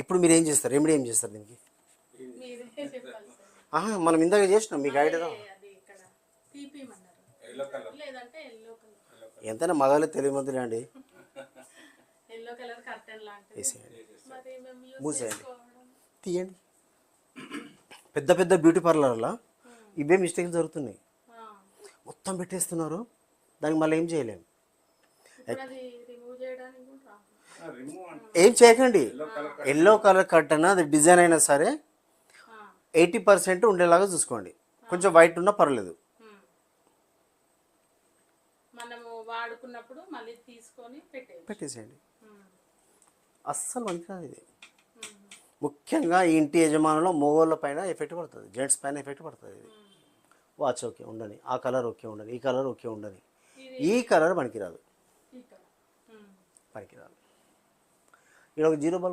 ఇప్పుడు మీరు ఏం చేస్తారు? రెమెడీ ఏం చేస్తారు దీనికి? ఆహా మనం ఇందాక చేసినాం మీకు ఐడియా ఎల్లో కలర్ ఎంతైనా మగాళ్ళు తెలివి మందులే అండి. మూసేయండి. తీయండి. పెద్ద పెద్ద బ్యూటీ పార్లర్లో ఇవే మిస్టేక్స్ జరుగుతున్నాయి. మొత్తం పెట్టేస్తున్నారు. దానికి మళ్ళీ ఏం చేయలేము ఏం చేయకండి. ఎల్లో కలర్ కట్ అన్న అది డిజైన్ అయినా సరే. ఎయిటీ పర్సెంట్ ఉండేలాగా చూసుకోండి. కొంచెం వైట్ ఉన్నా పర్లేదు. వాడుకున్నప్పుడు మళ్ళీ తీసుకొని పెట్టేసేయండి. అస్సలు పనికిరాదు ఇది. ముఖ్యంగా ఇంటి యజమానులో మగవాళ్ళ పైన ఎఫెక్ట్ పడుతుంది. జెంట్స్ పైన ఎఫెక్ట్ పడుతుంది ఇది. వాచ్ ఓకే ఉండని. ఆ కలర్ ఓకే ఉండని. ఈ కలర్ ఓకే ఉండని. ఈ కలర్ పనికిరాదు. ఇక్కడ ఉమ్. పనికిరాదు ఈరోజు ఒక జీరో బల్బ్